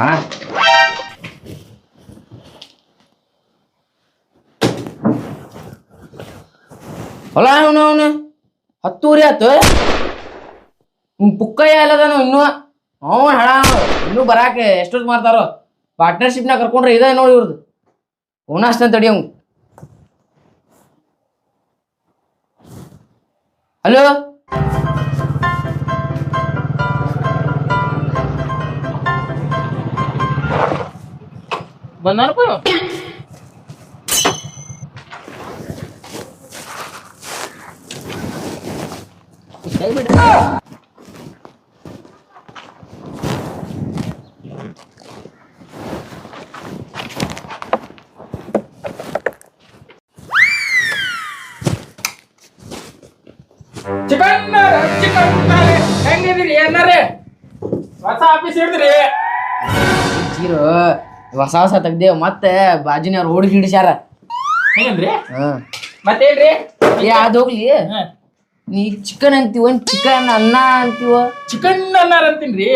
ಹಾ? ಹೊಲ ಅವನು ಅವನು. ಹತ್ತೂರಿ ಆತು ಪುಕ್ಕಯ್ಯ ಎಲ್ಲದಾನು ಇನ್ನೂ. ಅವ ಹಣ, ಇನ್ನೂ ಬರಾಕೆ ಎಷ್ಟೊತ್ತು ಮಾಡ್ತಾರೋ? ಪಾರ್ಟ್ನರ್ಶಿಪ್ನಾಗ ಕರ್ಕೊಂಡ್ರೆ ಇದೆ ನೋಡಿ ಇವ್ರದ್ದು ಅಷ್ಟಂತ ತಡಿ ಹಲೋ? ಬಂದಾನಪ್ಪ ಚಿಕನ್ ಚಿಕನ್ ಹೆಂಗಿದಿರಿ ಏನಾರೇ ಹೊಸ ಆಫೀಸ್ ಹಿಡಿದ್ರಿ ಚೀರು ಹೊಸ ಹೊಸ ತೆಗ್ದೇವ್ ಮತ್ತೆ ಬಾಜಿನ ಹುಡುಗಿ ಹಿಡಿಸ್ಯಾರ. ಹೆಂಗಂದ್ರಿ? ಹ್ಮ್ ಮತ್ತೇನ್ರಿ? ಏ ಅದ್ ಹೋಗ್ಲಿ. ನೀ ಚಿಕನ್ ಅಂತೀವ ಚಿಕನ್ ಅನ್ನ ಅಂತೀವ? ಚಿಕನ್ ಅನ್ನಾರ ಅಂತೀನ್ರಿ.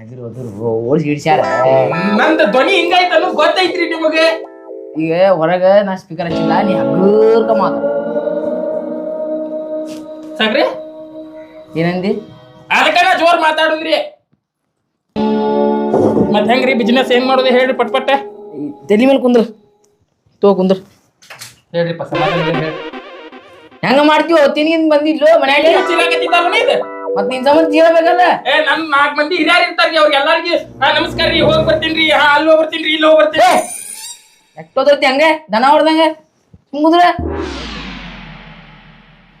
ಅದ್ರ ಅದ್ರ ಓಡಿಸಿ ಹಿಡಿಸ್ಯಾರ. ನಂದು ಧ್ವನಿ ಹಿಂಗಾಯ್ತು ಅನ್ನೋದು ಗೊತ್ತೈತ್ರಿ ನಿಮಗೆ. ಈಗ ಹೊರಗ ನಾ ಸ್ಪೀಕರ್ ಹಚ್ಚಿಲ್ಲ ನೀ ಹಗುರ್ಕ ಮಾತಾಡ. ಸಾಕ್ರಿ. ಏನಂದಿ? ಅದಕ್ಕ ನಾ ಜೋರ್ ಮಾತಾಡುದ್ರಿ. ಮತ್ ಹೆಂಗ್ರಿ ಬಿಸ್ನೆಸ್ ಏನ್ ಮಾಡೋದು ಹೇಳ್ರಿ ಪಟ್ ಪಟ್ಟೆ? ತಲಿ ಮೇಲೆ ಕುಂದ್ರ. ತೋ ಕುಂದ್ರ. ಹೇಳ್ರಿ ಹೆಂಗ ಮಾಡ್ತೀವಿ ತಿನ್ಗಿನ್ ಬಂದಿದ್ಲು ಮನ್ಯಾಗ ಮತ್ತೆ ಮತ್ ನಿನ್? ಸಂಬಂಧ ಹೇಳ್ಬೇಕಲ್ಲ? ಏ ನಮ್ ನಾಲ್ಕು ಮಂದಿ ಹಿರಿಯರ್ ಇರ್ತಾರ್ರಿ ಅವ್ರಿಗೆ ಎಲ್ಲಾರ್ಗಿ. ಹಾ ನಮಸ್ಕಾರ ರೀ ಹೋಗಿ ಬರ್ತೀನ್ರಿ. ಹಾ ಅಲ್ಲಿ ಹೋಗಿ ರೀ ಇಲ್ಲಿ ಹೋಗಿ ಬರ್ತೀನಿ ಎಟ್ಟೋದ್ರತಿ ಹಂಗೆ ದನ ಹೊಡ್ದಂಗ ಕುಂದ್ರ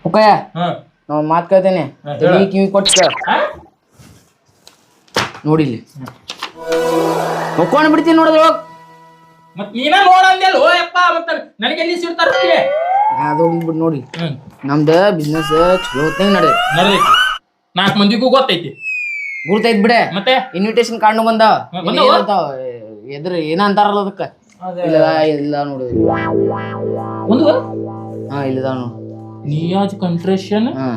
ಹುಕ್ಕಯ್ಯ ಹಾ. ನಾವ್ ಮಾತ್ ಕೇಳ್ತೇನೆ. ಕಿವಿ ಕೊಟ್ಟು? ನೋಡಿಲ್ಲಿ ಹೊಕ್ಕೊಂಡ್ ಬಿಡ್ತೀನಿ ನೋಡಿದ್ರೆ. ಹೋಗ್ ಮತ್ ನೀನ ನೋಡಂದೆಲ್ಲ ಓ ಯಪ್ಪ ಮತ್ತ ನನಗೆ ಎಲ್ಲಿ ಸಿಡ್ತಾರ ಅದು ಹೋಗ್ಬಿಟ್ಟು ನೋಡಿ. ನಮ್ದ ಬಿಸ್ನೆಸ್ ಚಲೋ ಹೊತ್ತಂಗ್ ನಡೆದ ನಡೆದೈತಿ. ನಾಲ್ಕು ಮಂದಿಗೂ ಗೊತ್ತೈತಿ. ಗುರ್ತೈತ್ ಬಿಡೆ. ಮತ್ತೆ? ಇನ್ವಿಟೇಷನ್ ಕಾರ್ಡ್ ಬಂದ. ಎದ್ರ ಏನ ಅಂತಾರಲ್ಲ ಅದಕ್ಕ? ಇಲ್ಲ ಇಲ್ಲ ನೋಡು. ಒಂದು? ಹಾ ಇಲ್ಲದ ನೋಡು. ನಿಯಾಜ್ ಕಂಟ್ರೇಷನ್ ಹಾ.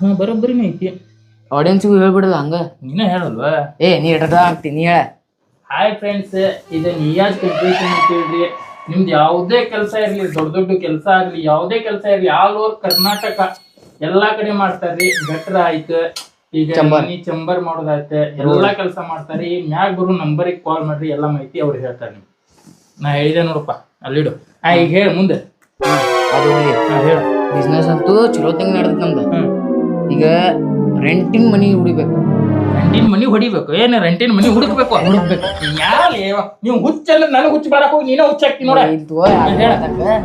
ಹಾ ಬರೋಬ್ಬರಿನೇ ಐತಿ. ಆಡಿಯನ್ಸ್ಗೂ ಹೇಳ್ಬಿಡಲ್ಲ ಹಂಗ? ನೀನೇ ಹೇಳಲ್ವಾ? ಏ ನೀ ಇಡದ ಆಗ್ತಿ ನೀ ಹೇಳ. ಹಾಯ್ ಫ್ರೆಂಡ್ಸ್ ಇದು ನಿಯಾಜ್ ಕಂಪ್ಲೀಷನ್ ಅಂತ ಹೇಳ್ರಿ. ನಿಮ್ದು ಯಾವುದೇ ಕೆಲಸ ಇರಲಿ ದೊಡ್ಡ ದೊಡ್ಡ ಕೆಲಸ ಆಗಲಿ ಯಾವುದೇ ಕೆಲಸ ಇರಲಿ ಆಲ್ ಓವರ್ ಕರ್ನಾಟಕ ಎಲ್ಲಾ ಕಡೆ ಮಾಡ್ತಾರ್ರಿ. ಗಟ್ರ ಆಯ್ತು. ಈಗ ಚಂಬರ್. ಮನಿ ಚಂಬರ್ ಮಾಡೋದಾಯ್ತು. ಎಲ್ಲಾ ಕೆಲಸ ಮಾಡ್ತಾರೆ ಈ ಮ್ಯಾಗ್ ಬರೋ ನಂಬರಿಗೆ ಕಾಲ್ ಮಾಡ್ರಿ ಎಲ್ಲಾ ಮಾಹಿತಿ ಅವ್ರು ಹೇಳ್ತಾರೆ ನಿಮ್ಗೆ. ನಾ ಹೇಳಿದೆ ನೋಡಪ್ಪ ಅಲ್ಲಿಡು ಆ ಈಗ ಹೇಳು ಮುಂದೆ. ಹಾ, ಅದು ಹಾ ಹೇಳು. ಬಿಸ್ನೆಸ್ ಅಂತೂ ಚಲೋ ತಿಂಗ್ ನಮ್ದು. ಹ್ಮ್. ಈಗ ರೆಂಟಿನ ಮನಿ ಹುಡಿಬೇಕು. ರೆಂಟಿನ ಮನಿ ಹೊಡಿಬೇಕು. ಏನ್ ರೆಂಟಿನ ಮನಿ ಹುಡುಕ್ಬೇಕು? ಹುಡುಕ್ಬೇಕು. ನೀವು ಹುಚ್ಚಲ್ಲ ನನಗೆ ಹುಚ್ಚ ಬಾರಕ್ ಹೋಗಿ ನೀನೇ ಹುಚ್ಚ ಹಾಕ್ತಿ ನೋಡ. ಇದು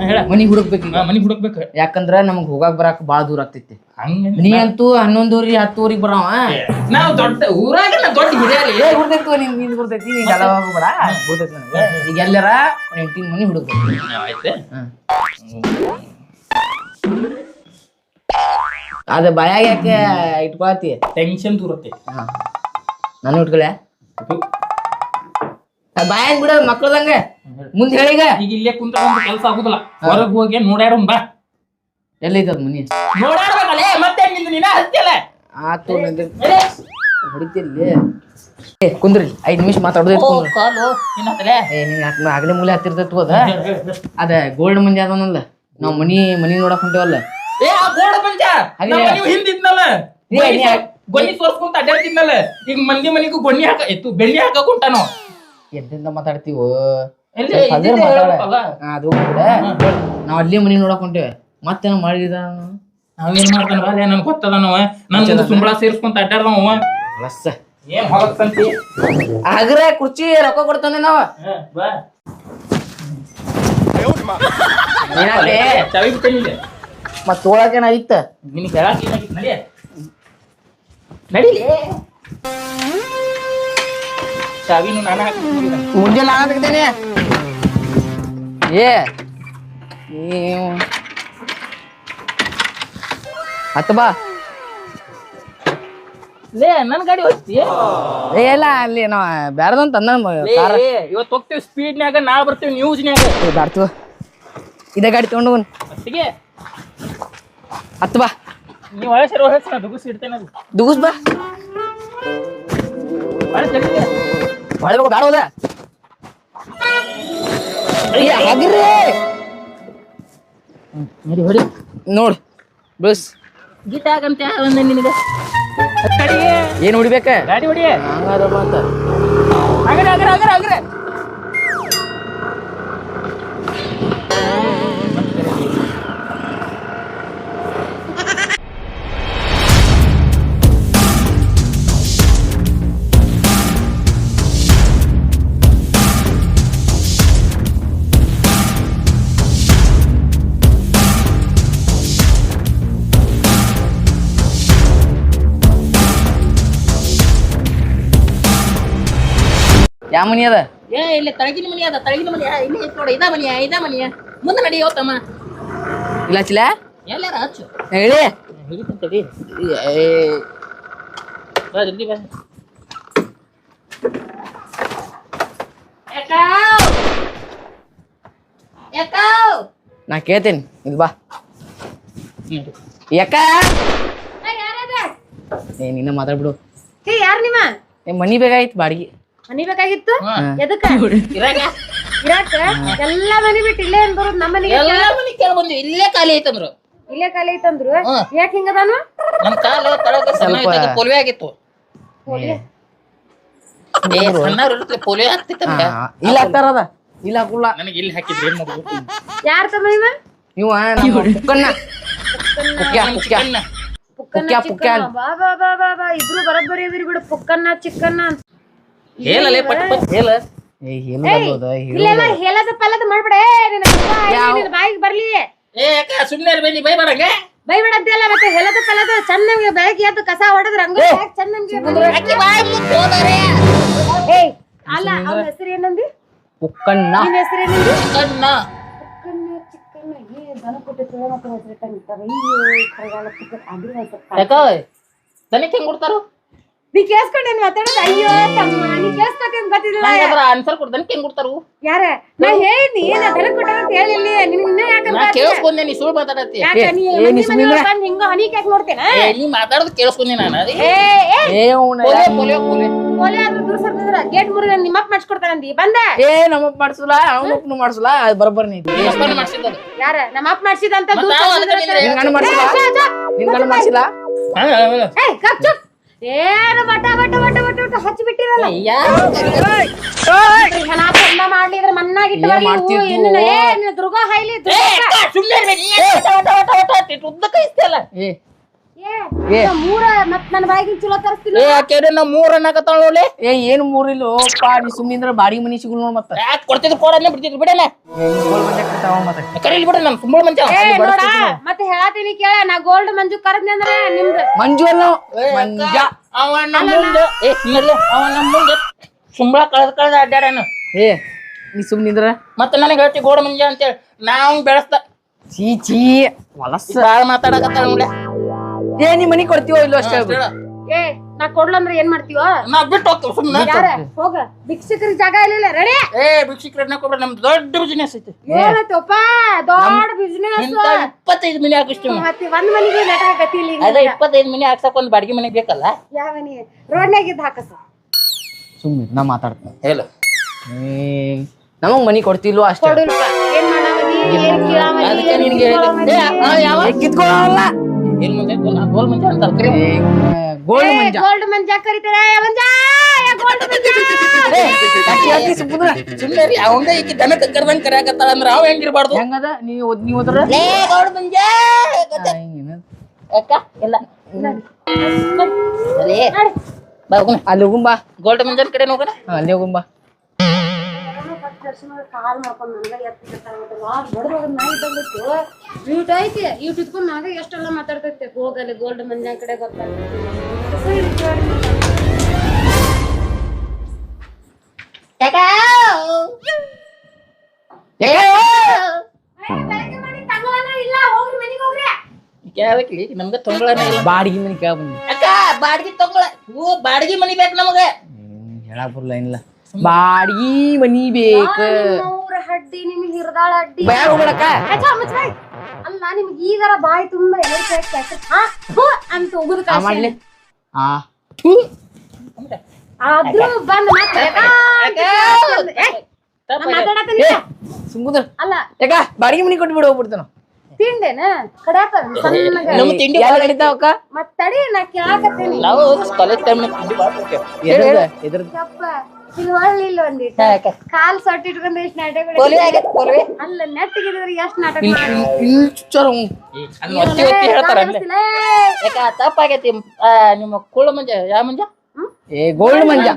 ಹೇಳ. ಮನಿ ಹುಡುಕ್ಬೇಕು ಈಗ. ಮನಿ ಹುಡುಕ್ಬೇಕು. ಯಾಕಂದ್ರ ನಮಗ್ ಹೋಗಾಕ್ ಬರಾಕ್ ಬಾಳ ದೂರ ಆಗ್ತೈತಿ. ಹಂಗ ನೀ ಅಂತೂ ಹನ್ನೊಂದೂರಿ ಹತ್ತೂರಿಗೆ ಬರಾವ. ನಾವು ದೊಡ್ಡ ಊರಾಗ ನಾ ದೊಡ್ಡ ಗುರ್ತೈತಿ ನಿನ್ನಿಂದ ಗುರ್ತೈತಿ ನೀನ್ ಎಲ್ಲ ಹೋಗ್ಬೇಡ. ಗುರ್ತೈತಿ ನನಗೆ ಈಗ ಎಲ್ಲರ ರೆಂಟಿನ ಮನಿ ಹುಡುಕ್ಬೇಕು. ಆಯ್ತು. ಅದ ಬಾಯಾಗ ಯಾಕೆ ಇಟ್ಕೊಳತಿ ಟೆನ್ಷನ್ ದೂರತ್ತೆ ಹಾ. ನಾನು ಇಟ್ಕೊಳ್ಯ ಬಾಯಾಗ ಬಿಡ ಮಕ್ಳದಂಗ. ಮುಂದೆ ಹೇಳಿಗ ಈಗ. ಇಲ್ಲೇ ಕುಂತ ಕೆಲಸ ಆಗುದಿಲ್ಲ. ಹೊರಗೆ ಹೋಗಿ ನೋಡ್ಯಾಡೋನ್ ಬಾ. ಎಲ್ಲೈತದ ಮನಿ? ನೋಡಾಡ್ಬೇಕಲ್ಲ ಮತ್ತೆ ನಿಂದ ನೀನ? ಹತ್ತಿಯಲ್ಲ? ಆತು ಹೊಡಿತಿಲ್ಲಿ. ಏ ಕುಂದ್ರಿ. ಐದ್ ನಿಮಿಷ ಮಾತಾಡೋದು ಕಾಲು. ಏನಾತಲೆ ಏ ಯಾಕೆ ಆಗಲೇ ಮೂಲೆ ಹತ್ತಿರ್ತೈತಿ ಹೋದ. ಅದ ಗೋಲ್ಡ್ ಮಂದಿ ಅದನಲ್ಲ ನಾವ್ ಮನಿ ಮನಿ ನೋಡಕ್ ಹೊಂಟೇವಲ್ಲ. ಪಂಚ ಹಾಗೆ. ನೀವು ಹಿಂದಿದ್ನಲ್ಲ ಏ, ನೀ ಯಾಕ್- ಗೊನ್ನಿ ಸೋರ್ಸ್ಕೊಂತ ಅಡ್ಡಾಡ್ತಿದ್ನಲ್ಲ ಈಗ ಮಂದಿ ಮನಿಗೂ ಗೊನ್ನಿ ಹಾಕ ಎತ್ತು ಬೆಳ್ಳಿ ಹಾಕಕ್ ಮಾತಾಡ್ತೀವೋ? ಇದ್ದಿದ್ದೇ ಮಾತಾಡ. ಅದು ನಾವ ನಾವ್ ಅಲ್ಲಿ ಮನಿ ನೋಡಕ್ ಮತ್ತೆ ಮತ್ತೇನೋ ಮಾಡಿದ ನಾವೇನ್ ಮಾಡ್ತಾನ ನನ್ ಗೊತ್ತದ ನಾವ ನನ್ ಸುಂಬಳ ಸೇರಿಸ್ಕೊಂತ ಅಡ್ಡಾಡ್ದವ ಲಸ್ಸ ಏನ್ ಆಗ್ರ ಕುರ್ಚಿ ರೊಕ್ಕ ಕೊಡ್ತಾನೆ ನಾವ. ಬಾ. ಚಾವಿ ಬಿಟ್ಟಿಲ್ಲ ಮತ್ ತೊಗೊಳಕೇನ ಐತ ನಿನಗೆ ಹೇಳಕ್ ಏನಾಗಿತ್ತು ನಡಿ. ನಡಿಲಿ ಚಾವಿನು ನಾನು ಹಾಕಿ ಮುಂಜಾನೆ ನಾನು ತೆಗ್ದೇನೆ ಏ ನೀವು. ಹತ್ತ ಬಾ. ಲೇ ನನ್ನ ಗಾಡಿ ಹೋಗ್ತಿ ಏ ಇಲ್ಲ ಅಲ್ಲಿ ನಾ ಬ್ಯಾರದಂತ ಅಂದ ಇವತ್ತು ಹೋಗ್ತೀವಿ ಸ್ಪೀಡ್ನ್ಯಾಗ ನಾಳೆ ಬರ್ತೀವಿ ನ್ಯೂಸ್ನ್ಯಾಗ ಬರ್ತೀವಿ ಇದೇ ಗಾಡಿ ತೊಗೊಂಡು ಮತ್ತಿಗೆ ಹತ್ತ ಬಾ. ನೀವು ಸೇರಿ ದುಗುಸಿ ಇಡ್ತೇನೆ ಅದು ದುಗುಸ್ ಬಾ. ಬೇಡ ಹೋದ. ನಡಿ ಹೊಡಿ. ನೋಡ್ ಬಸ್ ಗೀಟ ಆಗಂತ ಒಂದ ನಿನಗೆ? ಏನ್ ಹೊಡಿಬೇಕ? ಗಾಡಿ ಹೊಡಿ ಹಂಗಾದಪ್ಪ ಅಂತ. ಅಗ್ರ ಅಗ್ರ ಅಗ್ರ ಅಗ್ರ ಯಾವ ಮನಿ ಅದ? ಏ ಇಲ್ಲಿ ತಳಗಿನ ಮನಿ ಅದ ತಳಗಿನ ಮನಿ. ಇಲ್ಲಿ ಐತ್ ನೋಡ ಇದ ಮನಿಯ ಇದ ಮನಿಯ ಮುಂದೆ ನಡಿಯೋ ತಮ್ಮ. ಇಲ್ಲ ಚಿಲ ಎಲ್ಲಾರ ಹಚ್ಚು. ಹೇಳಿ ಹಿಡಿತಂತಡಿ ಏ, ಬಾ ಜಲ್ದಿ ಬಾ. ನಾ ಕೇಳ್ತೀನಿ ಇದು ಬಾ. ಯಾಕ? ಏ ನಿನ್ನ ಮಾತಾಡ್ಬಿಡು. ಹೇ ಯಾರ್ ನಿಮ್ಮ? ಏ ಮನಿ ಬೇಕಾಗಿತ್ತು ಬಾಡಿಗೆ. ಮನಿ ಬೇಕಾಗಿತ್ತು ಹಾ. ಎದಕ್ಕ? ಇರಾಕ. ಎಲ್ಲಾ ಮನಿ ಬಿಟ್ಟು ಇಲ್ಲೇ ಏನ್ ಬರೋದ್ ನಮ್ಮ ಮನಿಗೆ? ಎಲ್ಲ ಮನಿ ಕೇಳಿ ಬಂದ್ವಿ. ಇಲ್ಲೇ ಖಾಲಿ ಐತಂದ್ರು. ಇಲ್ಲೇ ಖಾಲಿ ಐತಂದ್ರು? ಯಾಕೆ ಹಿಂಗದಾನು ನಮ್ ಕಾಲ ಸಣ್ಣ ಆಗಿತ್ತು. ಏ ಸಣ್ಣವ್ರು ಇರುತ್ತೆ ಪೋಲಿಯೋ ಆಗ್ತಿತ್ತಂತ ಹಾ, ಇಲ್ಲ ಹಾಕ್ತಾರದ ಇಲ್ಲ ಹಾಕುಲ್ಲ. ನನಗೆ ಇಲ್ಲಿ ಹಾಕಿದ್ರೆ ಏನ್ ಮಾಡ್ಬೇಕು ಯಾರ್ ತಮ್ಮ ಇವ? ಪುಕ್ಕನ್ನ ಪುಕ್ಯ, ಪುಕ್ಯ. ಚಿಕ್ಕನ್ನ ಬಾ ಬಾ ಬಾ ಬಾ ಬಾ. ಇಬ್ರು ಬರಬ್ಬರಿ ಬಿಡು. ಪುಕ್ಕನ್ನ ಚಿಕ್ಕನ್ನ ಅಂತ. ಹೇಳಲೇ ಪಟ್ ಪಟ್ ಹೇಳ. ಏ ಹೇಳದ ಪಲ್ಲದ ಮಾಡ್ಬೇಡ. ನಿನ್ನ ಬಾಯಿಗೆ ಬರ್ಲಿ. ಏ ಅಕ್ಕ ಸುಮ್ಮನೆ ಮತ್ತೆ ಹೇಳದ ಪಲ್ಲದ ಚಂದಂಗೆ ಬೆಳಗ್ಗೆ ಎದ್ದು ಕಸ ಹೊಡೆದ್ರ ಹಂಗ ಚಂದಂಗೆ ಅಕ್ಕಿ ಬಾಯ್ ಮುಚ್ಚ್ ಹೋದಾರೆ. ಏಯ್ ಅಲ್ಲ ಅವನ ಹೆಸರು ಏನಂದಿ? ಉಕ್ಕಣ್ಣ. ನಿನ್ನ ಹೆಸರು ಏನಂದಿ? ಚಿಕನ್ನ ಚಿಕ್ಕನ್ನ ಚಿಕ್ಕನ್ನ ಏ ದನ ಕೊಟ್ಟು ಸೇವೆ ಮಕ್ಕಳು ಹೆಸರಿಟ್ಟಂಗಿರ್ತಾವೆ ಅಯ್ಯೋ ಕೈಗಾಲ ಚಿಕ್ಕ ಅದ್ರ ಹೆಸರು ಯಾಕ ತನಿಖೆ ಹೆಂಗ್ ಕೊಡ್ತಾರು? ನೀ ಕೇಳಿಸ್ಕೊಂಡೇನ್ ಮಾತಾಡೋದು? ಅಯ್ಯೋ ತಮ್ಮ ನೀ ಕೇಳಿಸ್ಕೊತೇನ್ ಗೊತ್ತಿಲ್ಲ ನಂಗೆ ಆನ್ಸರ್ ಹೆಂಗ್ ಕೊಡ್ತಾರು? ಯಾರ? ನಾ ಕೊಟ್ಟ ಅಂತ ಹೇಳಿಲ್ಲ ನಿನ್ ಇನ್ನೂ ಯಾಕಂತ ನಾ ಕೇಳಿಸ್ಕೊಂಡೆ ನೀ ಸುಳ್ಳು ಮಾತಾಡತ್ತಿ. ಹಿಂಗ ಹನಿ ಕ್ಯಾಕ್ ನೋಡ್ತೇನ? ಏ, ನೀ ಮಾತಾಡೋದು ಕೇಳಿಸ್ಕೊಂಡೆ ನಾನು. ಅದೇ ಏ ಏ ಏ ಅವ್ನ ಪೋಲಿಯೋ ಪೋಲಿಯೋ ಪೋಲಿಯೋ ಕೋಲಿ ಆದ್ರೂ ದೂರ ಸರ್ತಿದ್ರ ಗೇಟ್ ಮುರಿದ ನಿಮ್ಮಪ್ಪ ಮಾಡಿಸ್ಕೊಡ್ತಾನಂದಿ? ಬಂದ. ಏ ನಮ್ಮಪ್ಪ ಮಾಡ್ಸಲ್ಲ ಅವನಪ್ಪನು ಮಾಡ್ಸಲ್ಲ ಅದು ಬರೋಬ್ಬರ ನೀ. ಅಪ್ಪನ ಮಾಡ್ಸಿದ್ದದು ಯಾರ? ನಮ್ಮಪ್ಪ ಮಾಡ್ಸಿದಂತ ದೂರ ಮತ್ತ್ ನಾವು ಸರ್ತಿದ್ರ ಅದಕ್ಕೆ ನಿನ್ ಗಂಡ ಮಾಡ್ಸಿಲ್ಲ ಏ, ಛೆ, ಛೆ. ನಿನ್ ಗಂಡ ಮಾಡ್ಸಿಲ್ಲ ಹಾ, ಹಾ, ಹಾ. ಏಯ್ ಕಪ್ ಚುಪ್. ಏನು ಬಟ ಬಟ ಬಟ ಬಟ ಬಟ ಹಚ್ಚಿ ಬಿಟ್ಟಿರಲ್ಲ ಚಂದ ಮಾಡ್ಲಿ ಇದ್ರ ಮಣ್ಣಾಗಿ ದುರ್ಗ ಹೈಲಿ ದುರ್ಗಾ ಸುಮ್ಮನೆ ಉದ್ದಕ್ಕೆ ಇಸ್ತಿಯಲ್ಲ? ಏ. ಏ ಏ. ಮೂರ ಮತ್ ನನ್ನ ಬಾಯಿಗೆ ಚಲೋ ತರಿಸ್ತಿಲ್ಲ ಏ, ಆಕೆ ನಾ ಮೂರ್ ಅನ್ನಕತ್ತಾಳ ನೋಡ್ಲಿ? ಏ ಏನು ಮೂರಿಲ್ಲ ಪಾ ನೀ ಸುಮ್ಮನಿಂದ್ರ ಬಾಡಿ ಮನಿ ಸಿಗುಲ್ ನೋಡ್ ಮತ್ತ. ಯಾಕೆ ಕೊಡ್ತಿದ್ರು ಕೊಡಲ್ಲ ಬಿಡ್ತಿದ್ರು ಬಿಡಲ್ಲ ಬಂದೆ ಮತ್ತ. ಬಿಡ ನಾನು ಸುಂಬಳ ಮಂಚ ಮತ್ತೆ ಹೇಳತೀನಿ ಕೇಳ ನಾ ಗೋಲ್ಡ್ ಮಂಜು ಕರದ್ನೆ ಅಂದ್ರೆ ನಿಮ್ದು. ಮಂಜು ಅಲ್ಲ. ಮಂಜ. ಅವ ನಮ್ಮ ಮುಂದೆ. ಏ ಇಲ್ಲ ಅವ ನಮ್ಮ ಮುಂದೆ. ಸುಂಬಳ ಕಳೆದ ಕಳೆದ ಅಡ್ಡಾಡನು ಏ ನೀ ಸುಮ್ಮನಿಂದ್ರ ಮತ್ತೆ ನನಗೆ ಹೇಳ್ತಿ ಗೋಡ ಮಂಜ ಅಂತೇಳಿ. ನಾವ್ ಬೆಳೆಸ್ತ ಚೀ ಚೀ ಬಾಳ ಮಾತಾಡಕತ್ತಾಳ ನೋಡ್ಲೆ. ಏ ನೀ ಮನಿ ಕೊಡ್ತೀವೋ ಇಲ್ಲೋ ಅಷ್ಟೇ ಹೇಳ್ಬಿಡು. ಏ ನಾ ಕೊಡ್ಲಂದ್ರ ಏನ್ ಮಾಡ್ತೀವ ನಾ ಬಿಟ್ಟು ಹೋಗ್ತೀವಿ ಸುಮ್ಮನೆ ಯಾರ? ಹೋಗ. ಭಿಕ್ಷಕರಿಗೆ ಜಾಗ ಇಲ್ಲ ರೆಡಿ ಏ ಭಿಕ್ಷಿಕ್ರನ್ನ ಕೊಬ್ರ ನಮ್ದು ದೊಡ್ಡ ಬಿಸಿನೆಸ್ ಐತಿ. ಏನತ್ತಪ್ಪ? ದೊಡ್ಡ ಬಿಸ್ನೆಸ್ ಅಂತ ಇಪ್ಪತ್ತೈದು ಮನೆ ಹಾಕಿಸ್ತೀವಿ. ಮತ್ತೆ ಒಂದ್ ಮನಿಗೆ ಗತಿ ಇಲ್ಲ ಈಗ. ಅದೇ ಇಪ್ಪತ್ತೈದು ಮನೆ ಹಾಕ್ಸಕ್ ಒಂದು ಬಾಡಿಗೆ ಮನೆ ಬೇಕಲ್ಲ? ಯಾವ ಮನಿ? ರೋಡ್ನಾಗ ಇದ್ದ ಹಾಕಸ. ಸುಮ್ಮನೆ ನಾ ಮಾತಾಡ್ತೀನಿ. ಹೇಳು. ಏ ನಮಗ್ ಮನಿ ಕೊಡ್ತಿಲ್ವೋ ಅಷ್ಟೇ. ಕೊಡುಲ್ಪ ಏನ್ ಏನ್ ಅದಕ್ಕೆ ನಿನ್ಗೆ ಹೇಳಿದೆ. ಏ, ಆ, ಯಾವ? ಏ, ಕಿತ್ಕೊಳಲ್ಲ ಏನ್ ಗೋಲ್ ಗೋಲ್ ಮುಂಚೆ ಅಂತ ಕರಿ. ಗೋಲ್ಡ್ ಮಂಜ. ಗೋಲ್ಡ್ ಮಂಜ ಕರಿತಾರ? ಮಂಜ! ಗೋಲ್ಡ್ ಮಂಜ! ಏ, ಯಾಕೆ ಹೇಳ್ತಿ ಸುಮ್ಮನೆ ಸುಮ್ಮನೆ ರೀ ಅವಂಗ ಈಗ ದನಕ್ಕೆ ಕರ್ದಂಗ್ ಕರ್ಯಾಕತ್ತಾಳ ಅಂದ್ರೆ ಅವ ಹೆಂಗಿರ್ಬಾರ್ದು ಹೆಂಗದ? ನೀವು ನೀವು ಹೋದ್ರ ಲೇ ಗೌಡ ಮಂಜ! ಅಕ್ಕ ಇಲ್ಲ. ಅದೇ ಬಾ ಹೋಗೋಣ. ಅಲ್ಲಿ ಹೋಗುಂಬಾ ಗೋಲ್ಡ್ ಮಂಜನ್ ಕಡೆ ಹೋಗೋಣ ಅಲ್ಲಿ ಹೋಗುಂಬಾ ಕಾಲ್ ಮಾಡ್ಕೊಂಡ್ ನನಗ ಎತ್ತಿರ್ತಾರ ನಾಯಿ ಮ್ಯೂಟ್ ಐತಿ. ಇವ್ ಇಟ್ಕೊಂಡ್ ನಾಗ ಎಷ್ಟೆಲ್ಲ ಮಾತಾಡ್ತೈತೆ ಹೋಗಲ್ಲಿ ಗೋಲ್ಡ್ ಮಂಜ ಕಡೆ ಇಲ್ಲ ಯಾವಕ್ಲಿ ನಮ್ಗೆ ತೊಂಗಳನೇ ಇಲ್ಲ. ಬಾಡಿಗೆ ಮನಿ ಕೇಳ ಬಂದಿ ಅಕ್ಕ ಬಾಡಿಗೆ ತೊಂಗಳ ಓ ಬಾಡಿಗೆ ಮನಿ ಬೇಕು ನಮಗೆ. ಹೇಳಕ್ ಬರಲ್ಲ ಏನಿಲ್ಲ. ಬಾಡಿಗೆ ಮನಿ ಬೇಕ. ಹಡ್ಡಿ ನಿಮ್ಗೆ ಹಿರ್ದಾಳ ಅಡ್ಡಿ ಬ್ಯಾಡ ಹೋಗ್ಬೇಡಕ್ಕ. ಮುಚ್ಚ್. ಅಲ್ಲ ನಿಮ್ಗೆ ಈಗಾರ ಬಾಯಿ ತುಂಬಾ ಹಾ ಹೂ ಅಂತ ಉಗುದು ಆ ಮಾಡ್ಲಿ. ಆ. ಆದ್ರೂ ಬಂದ್ ಮತ್ತೆ ಮಾತಾಡತ್ತೀನಿ. ಸುಮ್ಮನೆ ಅಲ್ಲ. ಯಾಕ? ಬಾಡಿಗೆ ಮನಿ ಕೊಟ್ಬಿಡು ಹೋಗ್ಬಿಡ್ತಾನ. ತಿಂಡೇನ? ಕಡ್ಯಾಕ ಸಣ್ಣಗ ನಮ್ಮ ತಿಂಡಿ ಎಲ್ಲ ನಡೀತಾವಕ್ಕ ಮತ್ ತಡಿ ನಾ ಕೇಳಾಕತ್ತೀನಿ. ನಾವು ಕಾಲೇಜ್ ಟೈಮ್ ತಿಂಡಿ ಮಾಡ್ಬೇಕು ಎದ್ರದ ಎದ್ರದ? ಯಪ್ಪ. ಇದು ಒಳ್ಳಿಲ್ಲ ಕಾಲ್ ಸೊಟ್ಟ ಇಟ್ಕೊಂಡು ಎಷ್ಟು ನಾಟಕ ಅಲ್ಲ ನೆಟ್ಟಿಗಿದ್ರೆ ಎಷ್ಟು ನಾಟಕ ಇಲ್ಲಿ ತಪ್ಪಾಗೈತಿ. ನಿಮ್ಮ ಕುಳ್ಳ ಮಂಜ ಯಾವ ಮಂಜ? ಏ ಗೋಲ್ಡ್ ಮಂಜ.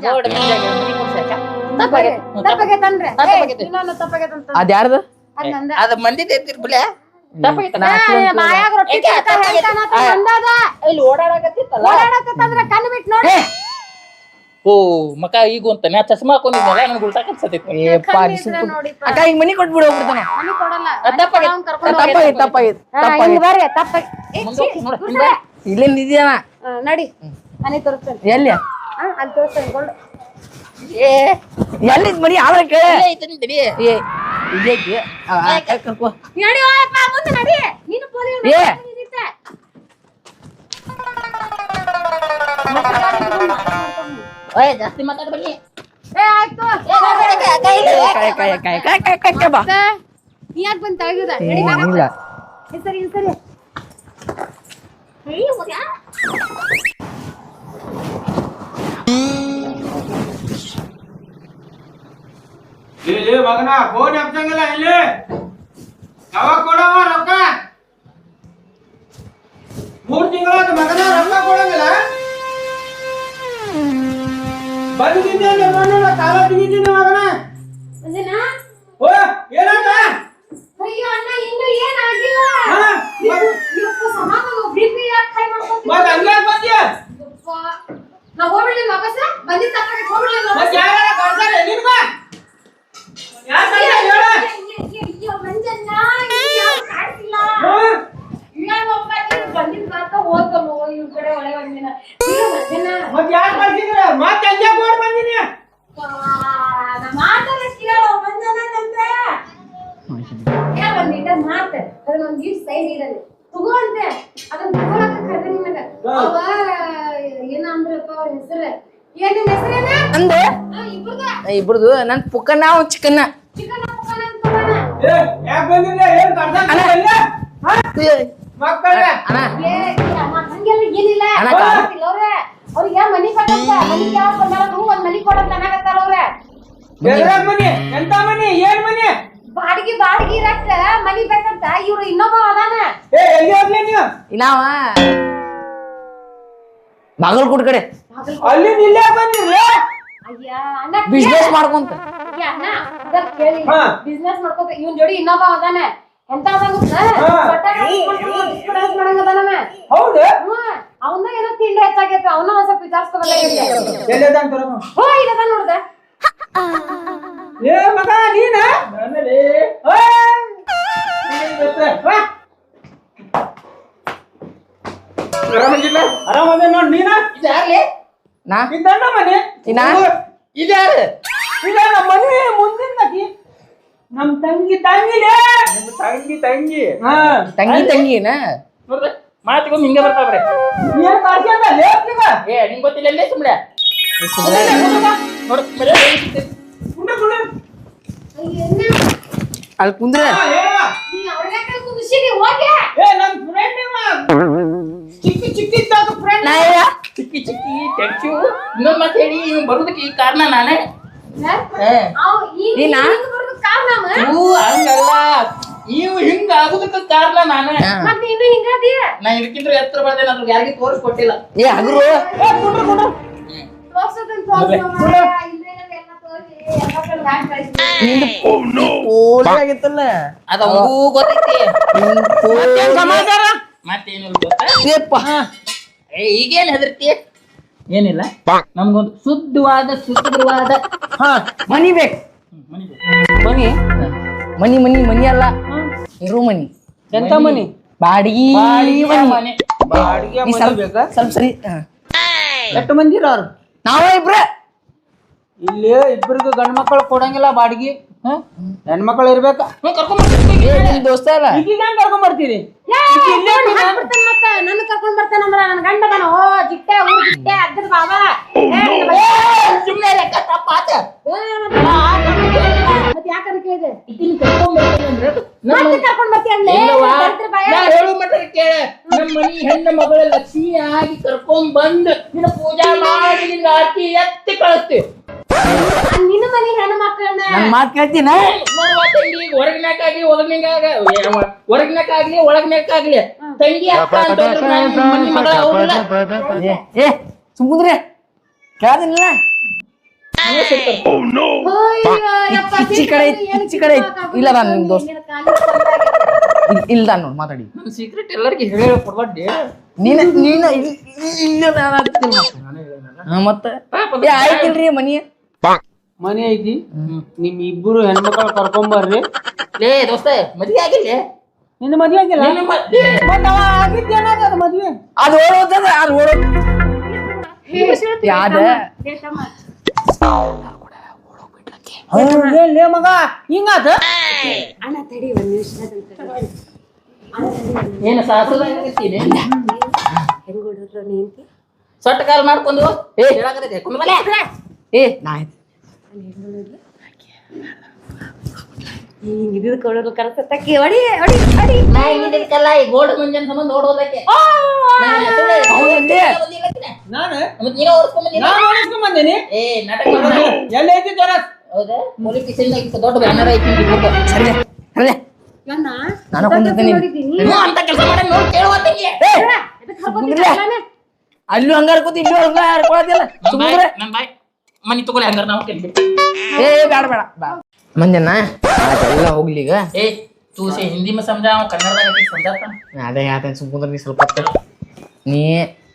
ಅದ ಯಾರ್ದು? ಅದ್ ನಂದ. ಅದ ಮಂದಿ ಐತಿರ್ಬಿಲೆ ತಪ್ಪಾಗೈತಿ. ಏ, ಬಾಯಾಗ ರೊಟ್ಟಿ ಏಕೆ ತಿಂತಾ ತಪ್ಪಾಗೈತಿ? ಹೇಳ್ತಾನ ಅಂತ ಇಲ್ಲಿ ಓಡಾಡಕತ್ತಿತ್ತಲ್ಲ. ಓಡಾಡಕತ್ತಂದ್ರ ಕಣ್ಣು ಬಿಟ್ಟು ನೋಡಿ. ಓ ಮಕ ಈಗ ಅಂತ. ನಾ ಚಸ್ಮಾ ಹಾಕೊಂಡಿದ್ದಲ್ಲ ನನಗೆ ಉಲ್ಟಾ ಕನ್ಸತೈತಿ ಏ ಪಾರಿ ಇದ್ರೆ ಅಕ್ಕ ಈಗ ಮನಿ ಕೊಟ್ಬಿಡು ಹೋಗ್ಬಿಡ್ತಾನೆ. ಬರ್ರಿ ತಪ್ಪಾಗಿ ಛೀ, ಹೋಗಿ ನೋಡು, ಕೂತ್ರೆ. ಇಲ್ಲೇ ನಿದ್ಯಾನ? ನಡಿ. ಮನೆ ತೋರಿಸ್ತೇನೆ. ಎಲ್ಲಿ? ಅಲ್ಲಿ ತೋರಿಸ್ತೇನೆ ಎಲ್ಲಿ ಮನಿ? ಆದ್ರೆ ಕೇಳ. ಏ ಇಲ್ಲೇ ಕರ್ಕೊ ನಡಿ ಮುಂದೆ ನಡಿ. ನೀನು ಪೋಲಿ ಏ. ಓಯ್ ಜಾಸ್ತಿ ಮಾತಾಡ್ಬೇಡಿ ಏ ಆಯ್ತು ಕಾಯ್ ಕಾಯ್ ಕಾಯ್ ಕಾಯ್ ಕಾಯ್ ಕಾಯ್ ಕಾಯ್ ಬಾ ನೀ ಯಾಕೆ ಬಂತ ಆಗಿದ ಈ ಸರಿ ಸರಿ ಇಲ್ಲಿ ಮಗನ ಫೋನ್ ಎಬ್ಸಂಗಿಲ್ಲ ಇಲ್ಲಿ ಯಾವಾಗ ಕೊಡವ ರೊಕ್ಕ ಮೂರ್ ತಿಂಗಳಾದ ಮಗನ ರೊಕ್ಕ ಕೊಡಂಗಿಲ್ಲ ಬಂದಿದ್ದೆ ಮಣ್ಣು ಕಾಲ ತೆಗಿದ್ದೀನಿ ಮಗನ ಒಂದಿನ? ಓ ಏನಂತ ಮನಿ ಏನ್ ಮನಿ? ಬಾಡಿಗೆ ಬಾಡಿಗೆ ಇರಕ್ಕ ಮನಿ ಬೇಕಂತ. ಇವ್ರು ಇನ್ನೊಬ್ಬ ಅದಾನ. ಏ ಎಲ್ಲಿ ಹೋಗ್ಲಿ ನೀವು ಬಾಗಲ್ಕೋಟ್ ಕಡೆ. ಅಲ್ಲಿ ಇಲ್ಲೇ ಬಂದಿರ್ಲಿ ಬಿಸ್ನೆಸ್ ಮಾಡ್ಕೊಂತ. ಹಾ. ಬಿಸ್ನೆಸ್ ಮಾಡ್ಕೋತ ಇವನ್ ಜೋಡಿ ಇನ್ನೊಬ್ಬ ಅದಾನೆ. ಎಂತ ಹೌದು. ಅವನ ಏನೋ ತಿಂಡಿ ಹೆಚ್ಚಾಗೈತೆ ಅವನ ಒಂದ್ ಸ್ವಲ್ಪ ವಿಚಾರಿಸ್ಕೋಬೇಕಾಗೈತೆ ಎಲ್ಲಿದಂತ ತರಮ್ಮ ಹೋ ಇದದ ನೋಡ್ದ. ಏ ಮಗ ನೀನ? ನೋಡ್ ನೀನ? ಇದು ಯಾರ್ಲಿ? ನಾ? ಇದ್ದಣ್ಣ ಮನೆ? ಇನ್ನ? ಇದು. ನಮ್ಮ ಮನೆ ಮುಂದಿನ ನಮ್ ತಂಗಿ ತಂಗಿಲೇ. ತಂಗಿ ತಂಗಿ. ಹಾ. ತಂಗಿ ತಂಗಿನ? ನೋಡ್ರಿ ಮಾತಿಗೊಮ್ಮೆ ಹಿಂಗೆ ಬರ್ತಾವ್ರೆ ಏನ್ ಲೇಪ್ಲಿಗ ಏ ನಿಂಗೆ ಗೊತ್ತಿಲ್ಲ ಇಲ್ಲೇ ಸುಮ್ಮನೆ ನೋಡು ಕುಂಡ ಅಲ್ಲಿ ಕುಂದ್ರೆ. ನೀ ಕುದಿಸಿದಿ ಹೋಗ್ಯ ಏ ನನ್ ಫ್ರೆಂಡ್ ಇವ. ಚಿಕ್ಕಿ ಚಿಕ್ಕಿ ಇದ್ದಾಗ ಫ್ರೆಂಡ್ ಚಿಕ್ಕಿ ಚಿಕ್ಕಿ ಟೆಕ್ಚು ಇನ್ನೊಂದ್ ಮಾತು ಹೇಳಿ ಇವ್ ಬರೋದಕ್ಕೆ ಈ ಕಾರಣ ನಾನೇ. ನೀನಾ? ಹಂಗಲ್ಲ. ಇವು ಹಿಂಗ ಆಗುದಕ್ಕೆ ಕಾರಣ ನಾನೇ. ಮತ್ತೆ ನೀನು ಹಿಂಗದಿ ನಾ ಇದಕ್ಕಿಂತ ಎತ್ತರ ಅದ್ರ ಯಾರಿಗೂ ತೋರಿಸ್ಕೊಟ್ಟಿಲ್ಲ. ಏ ಹಗರು. ತೋರ್ಸೋದನ್ ಆಗಿತ್ತಲ್ಲ ಅದ ಅವಂಗೂ ಗೊತ್ತೈತಿ. ಮತ್ತೇನ್ ಸಮಾಚಾರ? ಮತ್ತೇನಿಲ್ಲ ಗೊತ್ತಾ? ಏಪ್ಪ. ಏ ಈಗೇನ್ ಹೆದರ್ತಿ? ಏನಿಲ್ಲ. ನಮ್ಗೊಂದು ಶುದ್ಧವಾದ ಸುಂದರವಾದ ಹಾ ಮನಿ ಬೇಕು. ಮನಿ ಮನಿ? ಮನಿ ಮನಿ ಅಲ್ಲ. ಇರು ಮನಿ. ಎಂತ ಮನಿ. ಬಾಡಿಗೆ ಬಾಡಿಗೆ ಮನಿ. ಸ್ವಲ್ಪ ಸರಿ. ಎಷ್ಟು ಮಂದಿ ಇರೋರು ನಾವ ಇಬ್ರ. ಇಲ್ಲಿ ಇಬ್ಬರಿಗೂ ಗಂಡ ಮಕ್ಕಳು ಕೊಡಂಗಿಲ್ಲ ಬಾಡಿಗೆ? ಹೆಣ್ಮಕ್ಳು ಇರ್ಬೇಕ. ನಿಮ್ ದೋಸ್ತ ಅಲ್ಲ? ಈಗ ಹೆಂಗ್ ಕರ್ಕೊಂಡ್ ಬರ್ತೀರಿ? ನನ್ನ ಕರ್ಕೊಂಡ್ ನನ್ ಗಂಡ ಓ ಜಿಟ್ಟೆ ಊರ್ ಜಿಟ್ಟೆ ಅದ್ರ ಬಾಬಾ ಸುಮ್ಮನೆ ಲೆಕ್ಕ ತಪ್ಪಾತ ಮತ್ತೆ ಯಾಕಂದ್ರೆ ಕೇಳಿದೆ? ಕರ್ಕೊಂಡ್ ಮತ್ತೆ ಕರ್ಕೊಂಡ್ ಹೇಳು ಮಟ್ಟ ಕೇಳ. ನಮ್ಮ ಮನಿ ಹೆಣ್ಣ ಮಗಳ ಲಕ್ಷ್ಮಿ ಆಗಿ ಕರ್ಕೊಂಡ್ ಬಂದ್ ನಿನ್ನ ಪೂಜಾ ಮಾಡಿ ನಿನ್ನ ಆರ್ತಿ ಎತ್ತಿ ಕಳಿಸ್ತೀವಿ. ನಿನ್ನ ಮನೆ ಹೆಣ್ಣು ಮಕ್ಕಳನ್ನ. ನನ್ ಮಾತ್ ಕೇಳ್ತೀನ? ಹೊರಗಿನಕ್ಕಾಗ್ಲಿ ಒಳಗಿನಾಗ ಹೊರಗಿನಕ್ಕಾಗ್ಲಿ ಒಳಗಿನಕ್ಕಾಗ್ಲಿ. ತಂಗಿ ಅಕ್ಕ ಅಂತಂದ್ರೆ ನಾನ್ ನಿಮ್ ಮನಿ ಮಗಳ ಅವ್ರಲ್ಲ. ಏ ಏ ಯಪ್ಪ, ಈಚಿ ಕಡೆ ಐತ್, ಕಡೆ. ಐತ್. ಇಲ್ಲ ನಾನ್ ನಿಮ್ ದೋಸ್ತ. ನಿನ್ನ ಕಾಲಿಗೆ ಬಂದಾಗ. ಇಲ್- ಇಲ್ದ ನೋಡ್ ಮಾತಾಡಿ. ನನ್ ಸೀಕ್ರೆಟ್ ಎಲ್ಲರಿಗೆ ಹೇಳಿ ಕೊಡ್ಬಾರ್ದು ನೀನ ನೀನ ಇಲ್- ಇಲ್ಲ ಮತ್ತೆ? ಏ ಆಯ್ತಿಲ್ರಿ ಮನಿ. ಮನೆ ಐತಿ. ನಿಮ್ ಇಬ್ರು ಹೆಣ್ಮಕ್ಳು ಕರ್ಕೊಂಬರ್ರಿ ಲೇ ದೋಸ್ತ ಮದ್ವೆ ಆಗಿಲ್ಲ? ನಿನ್ನ ಮದ್ವೆ ಆಗಿಲ್ಲ? ಮದ್ವೆ ಮತ್ತ್ ಅವ ಆಗಿದ್ದೇನಾದ ಮದ್ವೆ? ಅದು ಓಡೋದ್. ಯಾದ ಲೇ ಮಗ ಹಿಂಗಾತ ಅಣ್ಣ ತಡಿ ಒಂದ್ ನಿಮಿಷ ಅದನ್ನ ಏನು ಸಾಸದ ಹೆಂಗ್ ಹೆಂಗ್ ಹೊಡಿದ್ರು ನೀಂತಿ ಸೊಟ್ಟ ಕಾಲ್ ಮಾಡ್ಕೊಂಡು ಏ ಹೇಳಾಕತ್ತೈತೆ ಕುಂದ್ರಲ್ಲ. ಏ ನಾ ಆಯ್ತು ಹಿಂಗ್ ಇದ್ದಿದ್ ಕೊಡೋದು ಕರ್ಸತ್ತಕ್ಕೆ ಹೊಡಿ ಹೊಡಿ ಹೊಡಿ ನಾ ಹಿಂಗಿದ್ದಕ್ಕಲ್ಲ ಈ ಗೋಲ್ಡ್ ಮುಂಜಾನೆ ಸಂಬಂಧ ಓಡೋದಕ್ಕೆ ನಾನು ಮತ್ತೆ ನೀನು ನಾನು ಏ ನಾಟಕ. ಎಲ್ಲಿ ಐತಿ ಹೌದಾ ದೊಡ್ಡ ಬ್ಯಾನರ್ ಐತಿ ಸರಿ ಸರಿ ನಾನು ಅಂತ ಕೆಲಸ ಮಾಡಿ ನೋಡಿ? ಅಲ್ಲೂ ಹಂಗಾರ ಕೂತಿ ಇಲ್ಲೂ ಹಂಗಾರ ಕೊಡೋದಿಲ್ಲ ಸುಮ್ಮನೆ ನನ್ ಮನಿ ತಗೊಳ್ಳಿ ಹಂಗಾರ ನಾವು ಕೇಳ್ಬಿಟ್ಟು ಏ ಬೇಡ ಬೇಡ ಬೇಡ ಮಂಜಣ್ಣ ಅದೆಲ್ಲ ಹೋಗ್ಲಿ ಈಗ ಏ ತೂ ಸೆ ಹಿಂದಿ में समझा अव ಕನ್ನಡದಾಗ ಐತಿ ಸಮಜಾತ ಅದೇ ಹೇಳ್ತೇನೆ ಸುಮ್ಮನೆ ನೀ ಸ್ವಲ್ಪ ಹೊತ್ತು. ನೀ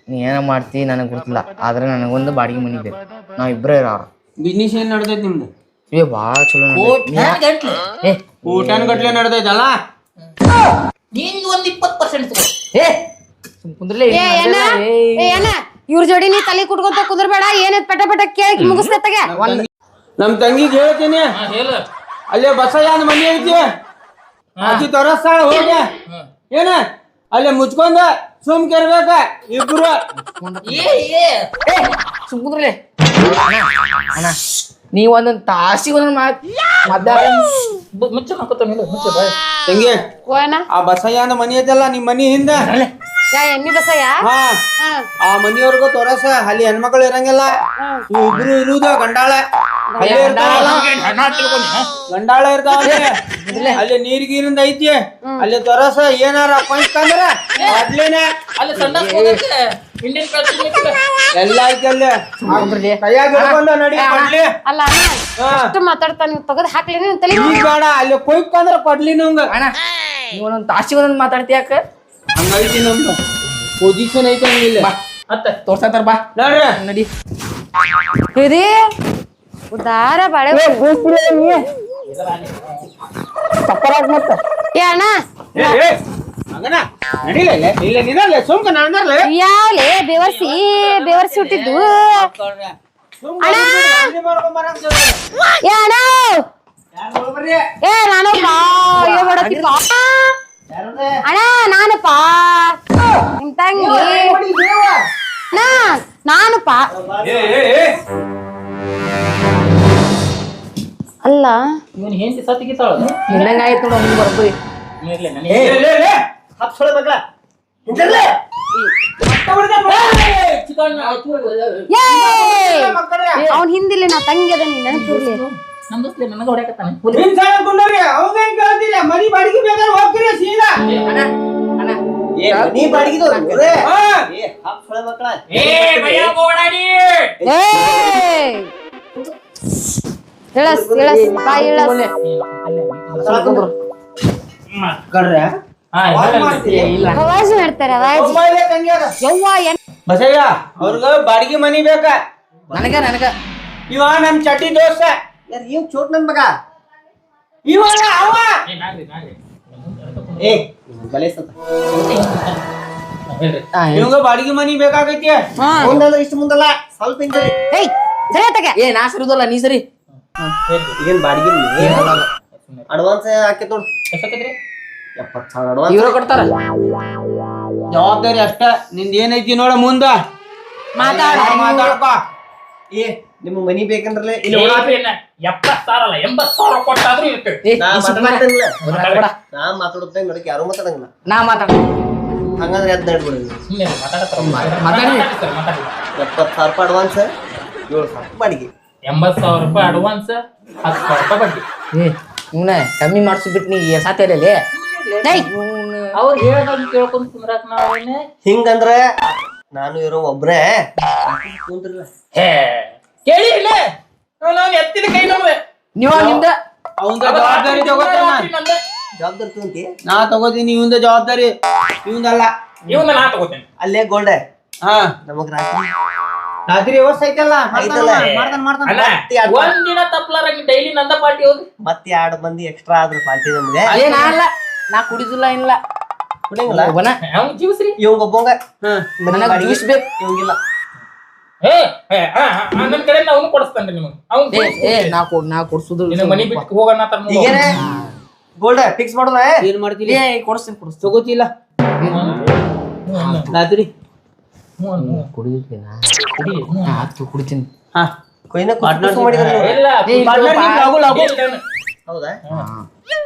ನೀ ಏನ ಮಾಡ್ತಿ ನನಗೆ ಗೊತ್ತಿಲ್ಲ ಆದ್ರೆ ನನಗೊಂದು ಬಾಡಿಗೆ ಮನಿ ಬೇಕು ನಾವ್ ಇಬ್ಬರೇ ಇರೋರು ಬಿಸ್ನೆಸ್ ಏನ್ ನಡ್ದೈತಿ ನಿಮ್ದು ಏ ಭಾಳ ಚಲೋ ನಡ್ದೈತಿ. ಗಂಟ್ಲೆ ಏ ಊಟನ್ ಗಟ್ಲೆ ನಡ್ದೈತಲ್ಲ ನಿಂದು ಒಂದ್ ಇಪ್ಪತ್ತು ಪರ್ಸೆಂಟ್ ತಗೋ ಏ ಸುಮ್ ಕುಂದ್ರಲೇ ಏ ಅಣ್ಣ ಏ ಅಣ್ಣ ಇವ್ರ ಜೋಡಿ ನೀ ತಲೆ ಕುಟ್ಕೊಂತ ಕುಂದ್ರಬೇಡ ಏನೈತ್ ಪಟ ಪಟ ಕೇಳಿ ಮುಗಿಸ್ತಗ ನಮ್ ತಂಗಿಗೆ ಹೇಳ್ತೀನಿ. ಹಾ ಹೇಳು. ಅಲ್ಲೇ ಬಸಯ್ಯನ ಮನಿ ಐತಿ. ಅಜ್ಜಿ ತೋರಸ್ತಾಳ ಹೋಗಿ. ಏನ? ಅಲ್ಲೇ ಮುಚ್ಕೊಂಡ ಸುಮ್ ಕೇರ್ಬೇಕ ಇಬ್ರು. ಏ ಏ. ಏ ಸುಮ್ ಕುಂದ್ರಲೇ. ಅಣ್ಣ ಅಣ್ಣ ನೀ ಒಂದೊಂದ್ ತಾಸಿಗೆ ಒಂದೊಂದ್ ಮಾತ್ ಮಧ್ಯಾಹ್ನ ಮುಚ್ಚ ಹಾಕೋತ ನೀನು ಮುಚ್ಚ ಬಾಯ್. ತಂಗಿ ಓ ಆ ಬಸಯ್ಯನ ಮನಿ ಐತಲ್ಲ ನಿಮ್ ಮನಿ ಹಿಂದ? ಯಾ ಎಮ್ಮಿ ಬಸಯ್ಯ? ಹಾ. ಹಾ. ಆ ಮನಿಯವ್ರಿಗೂ ತೋರಸ ಅಲ್ಲಿ ಹೆಣ್ಮಕ್ಳು ಇರಂಗಿಲ್ಲ. ಇವ್ ಇಬ್ರು ಇರುವುದು ಗಂಡಾಳ. ಅಲ್ಲೇ ಗಂಡಾಳ. ಇರ್ತಾವ ಅಲ್ಲಿ. ಅಲ್ಲಿ ನೀರ್ ಗೀರಿಂದ ಐತಿ ಅಲ್ಲಿ ತೋರಸ ಏನಾರ ಅಪ್ಪಂದ್ರೆ ಅದ್ಲೇನೆ ಅಲ್ಲಿ ಸಂಡಾಸ್ ಹೋಗಕ್ಕೆ ಇಂಡಿಯನ್ ಕಲ್ಚರ್ ಎಲ್ಲ ಐತಿ ಅಲ್ಲಿ. ಕುಂದ್ರಲೇ ಕೈಯಾಗ ಹಿಡ್ಕೊಂಡು ನಡಿ ಕೊಡ್ಲಿ. ಅಲ್ಲ ಅಣ್ಣ ಹಾ. ಅಷ್ಟು ಮಾತಾಡ್ತಾ ನೀವು ತೆಗೆದು ಹಾಕ್ಲಿ ನೀನು ತಲೆ ಈಗ ಬೇಡ ಅಲ್ಲಿ ಕೊಯ್ಕಂದ್ರ ಕೊಡ್ಲಿ ನಂಗ ಅಣ್ಣ ಒಂದೊಂದ್ ತಾಸಿಗೆ ಒಂದೊಂದ್ ಮಾತಾಡ್ತಿ ಯಾಕ? ಹಂಗೈತಿ ನಮ್ದು. ಪೊಸಿಷನ್ ಐತೆ ಹಂಗಿಲ್ಲ ಬಾ. ಮತ್ತೆ ತೋರ್ಸತ್ತಾರ ಬಾ. ನೋಡ್ರಿ. ನಡಿ. ಇದೇ ಉದಾರ ಬಾಳೆ ಏ ಅಣ್ಣ. ಏ, ಯಾವ್ಲೇ ಬೇವರ್ಸಿ ಬೇವರ್ಸಿ ಹುಟ್ಟಿದ್ದು. ಅಣ್ಣ. ಏ ಅಣ್ಣ. ಏ ನಾನಪ್ಪ ಅಯ್ಯೋ ಅಣ್ಣ ನಾನಪ್ಪ ನಿಮ್ ತಂಗಿ ನಾ ನಾನಪ್ಪ ಅಲ್ಲ ಇವನ್ ಹೆಂಡತಿ ಸತ್ತಿಗಿತ್ತಾಳ ನಿನ್ನಂಗ ಆಯ್ತು ನೋಡು ಅವ್ನಿಗೆ ಬರೋಬ್ಬರಿ ಇರ್ಲಿ ನನಗೆ ಚಿಕನ್ ಏ ಅವ್ನ ಹಿಂದಿಲ್ಲ ನಾ ತಂಗಿ ಅದ ನೀನ್ ನೆನಪಿರ್ಲಿ ನಮ್ ದೋಸ್ತ ನನಗ ಹೊಡ್ಯಾಕತ್ತಾನೆ. ಮನಿ ಬಾಡಿಗೆ ಬೇಕಾದ್ರೆ ಹೋಗ್ತೀರಿ ಸೀದಾ? ನೀ ಬಾಡಿಗಿದವ್ರು ಹಾ. ಏ ಹಾಪ್ ಮಕ್ಕಳ. ಏ ಏ! ಹೇಳಸ್ ಬಾ ಅವಾಜ್ ಮಾಡ್ತಾರೆ? ಅವಾಜ್ ಯವ್ವ ಏನ್ ಬಸಯ್ಯ ಅವ್ರಿಗ ಬಾಡಿಗೆ ಮನಿ ಬೇಕ? ನನಗ ನನಗ. ಇವ ನಮ್ ಚಟ್ಟಿ ದೋಸ್ತ. ಯಾರ್ ಇವ್ ಚೋಟ್ ನನ್ ಮಗ? ಇವ ಅವ ಏ ನಾಗ್ರಿ ನಾಗ್ರಿ ಏ ಬಲೆ ಸತ ಹೇಳ್ರಿ ಆ, ಇವಂಗ ಬಾಡಿಗೆ ಮನಿ ಬೇಕಾಗೈತಿ. ಮುಂದಲ್ಲ ಇಷ್ಟು ಮುಂದಲ್ಲ. ಸ್ವಲ್ಪ ಹಿಂದೆ ಏಯ್ ಸರಿ ತಗ ಏ ನಾ ಸರಿದಲ್ಲ ನೀ ಸರಿ. ಏನ್ ಬಾಡಿಗೆ ಅಡ್ವಾನ್ಸ್ ಹಾಕಿ ನೋಡು. ಎಷ್ಟೊತ್ತಿದ್ರಿ? ಎಪ್ಪತ್ತು ಸಾವಿರ ಅಡ್ವಾನ್ಸ್ ಇವ್ರ ಕೊಡ್ತಾರ. ಜವಾಬ್ದಾರಿ ಅಷ್ಟ. ನಿಂದ ಏನೈತಿ ನೋಡ ಮುಂದ. ಮಾತಾಡ. ಮಾತಾಡಪ್ಪ? ಏ ನಿಮ್ ಮನಿ ಬೇಕಂದ್ರಲ್ಲ ಇಲ್ಲಿ ಇಲ್ಲಿ ಒಳಗ ಎಪ್ಪತ್ ಸಾವಿರ ಅಲ್ಲ ಎಂಬತ್ ಸಾವಿರ ಕೊಟ್ಟಾದ್ರೂ ಇರ್ತೈತಿ ಏ, ನಾ ಈ ಸುಮ್ಮನೆ ಮಾತಾಡ್ತೇನಿಲ್ಲ ಒಂದ್ ನಾ ಮಾತಾಡುತ್ತೆ ನೋಡಕ್ ಯಾರು ಮಾತಾಡಂಗಿಲ್ಲ. ನಾ ಮಾತಾಡ ಹಂಗಂದ್ರೆ ಅದ್ ನಡ್ಬಿಡಿ ಸುಮ್ಮನೆ ಮಾತಾಡತ್ತಾರ ಮಾತಾಡಿ. ಮಾತಾಡಿ. ಎಪ್ಪತ್ತು ಸಾವಿರ ರೂಪಾಯಿ ಅಡ್ವಾನ್ಸ್ ಏಳು ಸಾವಿರ ರೂಪಾಯಿ ಬಾಡಿಗೆ ಎಂಬತ್ ಸಾವಿರ ರೂಪಾಯಿ ಅಡ್ವಾನ್ಸ್ ಹತ್ತು ಸಾವಿರ ರೂಪಾಯಿ ಬಡ್ಡಿ. ಏ ಇವ್ನ ಕಮ್ಮಿ ಮಾಡಿಸ್ಬಿಟ್ಟು ನೀ ಸಾತೇಲಿ ಅವ್ರು ಹೇಳ್ದಂಗ್ ಕೇಳ್ಕೊಂಡ್ ಕುಂದ್ರಾಕ್ ನಾವೇನೆ? ಹಿಂಗಂದ್ರೆ ನಾನು ಇರೋ ಒಬ್ರೇ ಕುಂದ್ರಲ್ಲ. ಹೇ ನಾನು ಎತ್ತಿದ ಕೈ ನೀವ ಅವಂದ ಜವಾಬ್ದಾರಿ ತಗೋತಾನ ಜವಾಬ್ದಾರಿ ತಗೊಂತಿ ನಾ ತಗೋತೀನಿ ಇವಂದ ಜವಾಬ್ದಾರಿ ಇವಂದಲ್ಲ ನಾ ತಗೋತೇನೆ ಅಲ್ಲೇ ಗೋಲ್ಡೆ ಹಾ ನಮಗ್ ರಾತ್ರಿ ರಾತ್ರಿ ವ್ಯವಸ್ಥೆ ಐತಲ್ಲ ಐತಲ್ಲ. ಮಾಡ್ತಾನ ಮಾಡ್ತಾನ ಅಲ್ಲ ಮತ್ತೆ ಒಂದ್ ದಿನ ತಪ್ಲಾರಂಗ್ ಡೈಲಿ ನಂದ ಪಾರ್ಟಿ ಹೋಗಿ ಮತ್ತೆ ಎರಡು ಮಂದಿ ಎಕ್ಸ್ಟ್ರಾ ಆದ್ರ ಪಾರ್ಟಿ ನಮ್ಗೆ ನಾ ಅಲ್ಲ ನಾ ಕುಡಿದಿಲ್ಲ ಇಲ್ಲ ಕುಡಿಯಂಗಿಲ್ಲ ಜೀವಸ್ರಿ ಇವಂಗ ಒಬ್ಬಂಗ ಹಾ ಮನೆ ನನಗ್ ಬಾಡಿಗೆ ಜ್ಯೂಸ್ ಬೇಕು. ಇವಂಗಿಲ್ಲ ನನ್ ಅವನು ಕೊಡಿಸ್ತಾನ್ರಿ ನಿಮಗೆ. ಅವ್ನು ಏ ಏ ನಾ ಕೊಡ್ ನಾ ಕೊಡ್ಸುದು ನಿನ್ನ ಮನಿ ಬಿಟ್ಟು ಹೋಗೋಣ ತರ ಈಗೇನೆ ಗೋಲ್ಡ್ ಫಿಕ್ಸ್ ಮಾಡೋಣ ಏನ್ ಮಾಡ್ತೀರಿ? ಏ ಕೊಡಿಸ್ತೀನಿ ಕೊಡಿಸ್ತೀನಿ. ತಗೋತಿಲ್ಲ. ರಾತ್ರಿ ಕುಡಿದಿಲ್ಲ ಆತು ಕುಡಿತೀನಿ. ಹಾ ಕೊಯ್ನ ಕುಸ್ಕುಸ್ ಮಾಡಿದ್ರು ನೀವು. ಇಲ್ಲ ಪಾರ್ಟ್ನರ್ ಲಾಗು ಲಾಗು. ಹೌದಾ?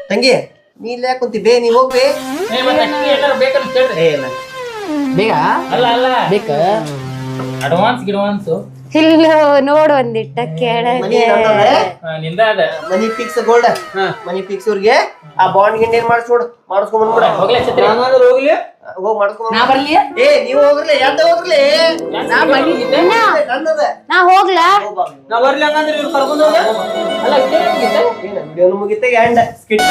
ತಂಗಿ ನೀ ಇಲ್ಲ ಯಾಕೆ ಕುಂತಿ? ಬೇ ನೀ ಹೋಗ್ಬೇ ಏ, ಮತ್ತೆ ಅಕ್ಕಿಗೆ ಏನಾರ ಬೇಕಂತ ಕೇಳ್ರಿ. ಏ ಇಲ್ಲ. ಬೇಗ? ಅಲ್ಲ ಅಲ್ಲ. ಬೇಕ? ಅಡ್ವಾನ್ಸ್ ಗಿಡ್ವಾನ್ಸ್ ಇಲ್ಲ ನೋಡು ಒಂದಿಟ್ಟ ಮನಿ ಕೆಳಗೆ ಏನಂತಂದ್ರೆ ನಿಂದ ಅದ. Money fix gold money fix ಅವ್ರಿಗೆ ಆ ಬಾಂಡ್ ಗಿಂಡ್ ಏನ್ ಮಾಡಿಸ್ಕೊಂಡ್? ಬಂದ್ಬಿಡ. ಹೋಗ್ಲೇ ಛತ್ರಿ. ಹಂಗಂದ್ರೆ ಹೋಗ್ಲಿ. ಹೋಗ್ ಮಾಡ್ಕೊಂಡ್ ನಾ ಬರ್ಲಿ? ಏ ನೀವು ಹೋಗ್ರಲಿ ಎದ್ದ ಹೋಗ್ರಲಿ ನಾ ಬರ್ಲಿ ನನ್ನದ ನಾ ಹೋಗ್ಲಾ ಹೋಗ್ ಬಾ. ನಾ ಬರ್ಲಿ ಹಂಗಂದ್ರೆ ಇವ್ರು ಕರ್ಕೊಂಡು ಹೋಗ ಅಲ್ಲ ಇದೇ ಏನಿದೆ? ಏನ ವಿಡಿಯೋನು ಮುಗಿತೆ ಎಂಡ್ ಸ್ಕಿಟ್